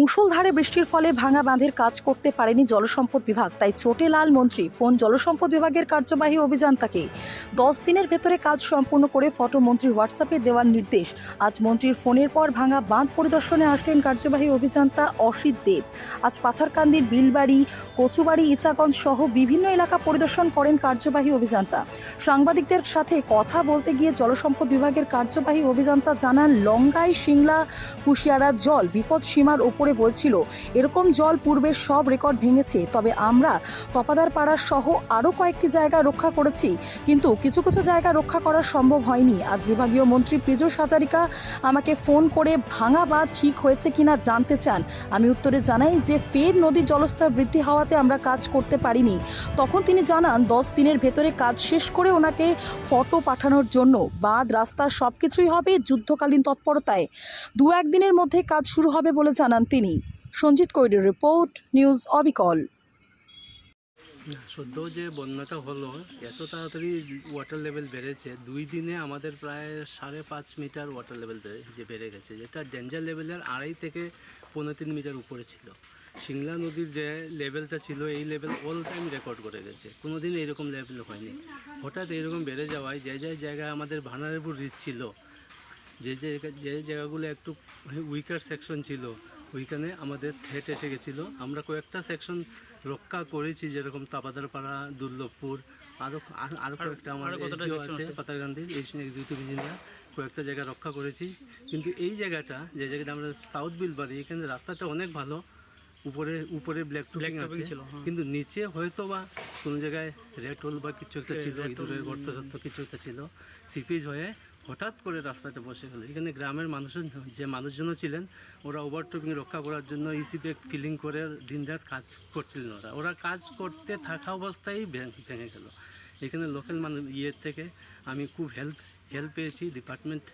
মুষলধারে বৃষ্টির ফলে ভাঙা বাঁধের কাজ করতে পারেনি জলসম্পদ বিভাগ। তাই চোটে লাল মন্ত্রী, ফোন জলসম্পদ বিভাগের কার্যবাহী অভিযান্তাকে দশ দিনের ভেতরে কাজ সম্পূর্ণ করে ফটো মন্ত্রীর হোয়াটসঅ্যাপে দেওয়ার নির্দেশ। আজ মন্ত্রীর ফোনের পর ভাঙা বাঁধ পরিদর্শনে আসলেন কার্যবাহী অভিযান্তা অসিত দেব। আজ পাথারকান্দির বিলবাড়ি, কচুবাড়ি, ইচাগঞ্জ সহ বিভিন্ন এলাকা পরিদর্শন করেন কার্যবাহী অভিযান্তা। সাংবাদিকদের সাথে কথা বলতে গিয়ে জলসম্পদ বিভাগের কার্যবাহী অভিযান্তা জানান, লঙ্গাই, সিংলা কুশিয়ারার জল বিপদ সীমার ওপরে বলছিল, এরকম জল পূর্বের সব রেকর্ড ভেঙেছে, তবে আমরা তপাদার পাড়ার সহ আরও কয়েকটি জায়গা রক্ষা করেছি, কিন্তু কিছু কিছু জায়গা রক্ষা করা সম্ভব হয়নি। আজ বিভাগীয় মন্ত্রী পীযূষ হাজারিকা আমাকে ফোন করে, ভাঙা বাঁধ ঠিক হয়েছে কিনা জানতে চান? আমি উত্তরে জানাই যে, ফের নদীর জলস্তর বৃদ্ধি হওয়াতে আমরা কাজ করতে পারিনি। তখন তিনি জানান, দশ দিনের ভেতরে কাজ শেষ করে ওনাকে ফটো পাঠানোর জন্য। বাঁধ, রাস্তা সব কিছুই হবে যুদ্ধকালীন তৎপরতায়। দু একদিনের মধ্যে কাজ শুরু হবে বলে জানান তিনি। সঞ্জিত কৈরের রিপোর্ট, নিউজ অবিকল। সদ্য যে বন্যাটা হলো, এত তাড়াতাড়ি ওয়াটার লেভেল বেড়েছে, দুই দিনে আমাদের প্রায় সাড়ে পাঁচ মিটার ওয়াটার লেভেল যে বেড়ে গেছে, যেটা ডেঞ্জার লেভেলের আড়াই থেকে পনেরো তিন মিটার উপরে ছিল। সিংলা নদীর যে লেভেলটা ছিল, এই লেভেল অল টাইম রেকর্ড করে গেছে। কোনো দিন এইরকম লেভেল হয়নি। হঠাৎ এইরকম বেড়ে যাওয়ায় যে যে জায়গায় আমাদের ভানারেবল রিচ ছিল, যে যে যে জায়গাগুলো একটু উইকার সেকশন ছিল ওইখানে আমাদের থ্রেট এসে গেছিল। আমরা কয়েকটা সেকশন রক্ষা করেছি যেরকম তাপাদারপাড়া দুর্লভপুর আরও আরও কয়েকটা আমার SDO আছে পাতারগান্ধীর এক্সিকিউটিভ ইঞ্জিনিয়ার কয়েকটা জায়গা রক্ষা করেছি। কিন্তু এই জায়গাটা যে জায়গাটা আমরা সাউথ বিলবাড়ি এখানে রাস্তাটা অনেক ভালো। উপরে উপরে ব্ল্যাক টুপিং আছে। কিন্তু নিচে হয়তো বা কোনো জায়গায় রেড হোল বা কিছু একটা ছিল ইঁদুরের গর্ত সত্য কিছু একটা ছিল। সিপিজ হয়ে হঠাৎ করে রাস্তাতে বসে গেল এখানে গ্রামের মানুষজন, যে মানুষজনও ছিলেন, ওরা ওভারটোপিং রক্ষা করার জন্য ইসি ফিলিং করে দিনরাত কাজ করছিলেন ওরা। ওরা কাজ করতে থাকা অবস্থায় ভেঙে গেল। এখানে লোকাল মানে ইয়ের থেকে আমি খুব হেল্প হেল্প পেয়েছি। ডিপার্টমেন্ট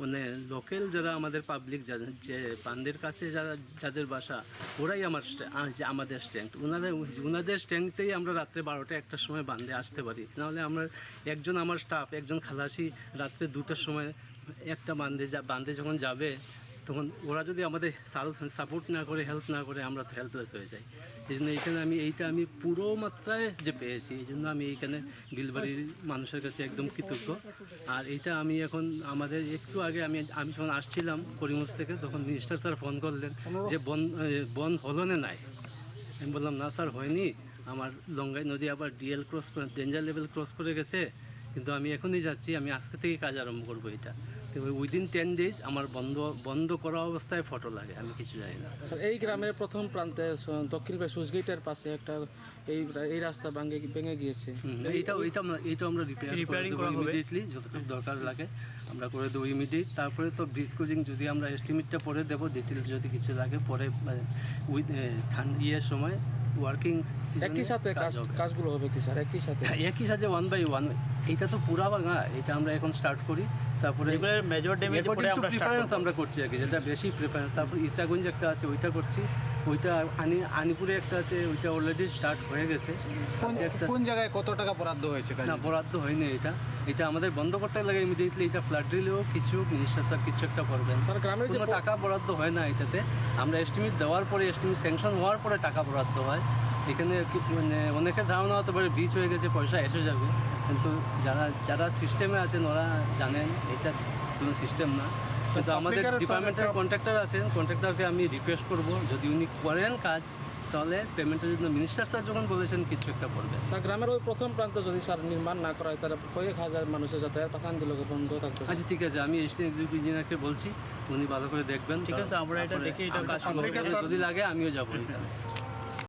মানে লোকাল যারা আমাদের পাবলিক যে বান্ধের কাছে যারা, যাদের বাসা, ওরাই আমার আমাদের স্ট্রেংথ ওনাদের ওনাদের স্ট্রেংথেই আমরা রাত্রে বারোটা, একটার সময় বান্ধে আসতে পারি। নাহলে আমরা একজন আমার স্টাফ একজন খালাসি রাত্রে দুটার সময় একটা বান্ধে যা বান্ধে যখন যাবে তখন ওরা যদি আমাদের সাপোর্ট না করে হেল্প না করে, আমরা তো হেল্পলেস হয়ে যাই। এই জন্য এইখানে আমি এইটা আমি পুরো মাত্রায় যে পেয়েছি, এই জন্য আমি এইখানে বিলবাড়ির মানুষের কাছে একদম কৃতজ্ঞ। আর এইটা আমি এখন আমাদের একটু আগে আমি আমি যখন আসছিলাম করিমগঞ্জ থেকে, তখন মিনিস্টার স্যার ফোন করলেন যে, বন বন হলো না নাই? আমি বললাম, না স্যার হয়নি। আমার লঙ্গাই নদী আবার ডিএল ক্রস করে ডেঞ্জার লেভেল ক্রস করে গেছে। কিন্তু আমি এখনই যাচ্ছি আমি আজকে থেকে কাজ আরম্ভ করব এটা। তো উইদিন টেন ডেজ আমার বন্ধ বন্ধ করা অবস্থায় ফটো লাগে আমি কিছু জানি না। স্যার এই গ্রামের প্রথম প্রান্তে দক্ষিণ পাশে সুইচগেটের পাশে একটা এই এই রাস্তা ভাঙে ভেঙে গিয়েছে। হুম, এইটা ওইটা আমরা এইটা আমরা রিপেয়ারিং করা ইমিডিয়েটলি যতটুকু দরকার লাগে আমরা করে দেবো ইমিডিয়েট তারপরে তো ব্রিজ কোচিং যদি আমরা এস্টিমেটটা পরে দেবো ডিটেলস যদি কিছু লাগে পরে উইথ ঠান্ডা ইয়ের সময় ওয়ার্কিং একই সাথে কাজ কাজগুলো হবে কি স্যার? একই সাথে? একই সাথে ওয়ান বাই ওয়ান এটা তো পুরাবা না এটা আমরা এখন স্টার্ট করি। তারপরে মেজর ড্যামেজ পরে আমরা প্রিফারেন্স আমরা করছি আর কি যেটা বেশি প্রিফারেন্স তারপর ইসাগঞ্জ একটা আছে ওইটা করছি। ওইটা আনি আনিপুরে একটা আছে ওইটা অলরেডি স্টার্ট হয়ে গেছে। কোন জায়গায় কত টাকা বরাদ্দ হয়েছে না বরাদ্দ হয়নি এটা। এটা আমাদের বন্ধ করতে লাগে ইমিডিয়েটলি এটা ফ্লাড রিলেও কিছু মিনিস্টার স্যার কিছু একটা করবেন। স্যার গ্রামের যে কোনো টাকা বরাদ্দ হয় না এটাতে। আমরা এস্টিমেট দেওয়ার পরে এস্টিমেট স্যাংশন হওয়ার পরে টাকা বরাদ্দ হয়। এখানে কি- মানে অনেকের ধারণা হতে পারে বীজ হয়ে গেছে পয়সা এসে যাবে। কিন্তু যারা যারা সিস্টেমে আছেন ওরা জানেন এটা কোনো সিস্টেম না। কিন্তু আমাদের ডিপার্টমেন্টের কন্ট্রাক্টর আছেন কন্ট্রাক্টরকে আমি রিকোয়েস্ট করব যদি উনি করেন কাজ তাহলে পেমেন্টের জন্য মিনিস্টার স্যার যখন বলেছেন কিছু একটা করবেন স্যার গ্রামের ওই প্রথম প্রান্ত যদি স্যার নির্মাণ না করা হয় তাহলে কয়েক হাজার মানুষের যাতায়াত পাখান দিল বন্ধ থাকবে আচ্ছা ঠিক আছে আমি এসটি এক্সিকিউটিভ ইঞ্জিনিয়ারকে বলছি উনি ভালো করে দেখবেন। ঠিক আছে, আমরা এটা দেখে এটা কাজ করব। যদি লাগে আমিও যাব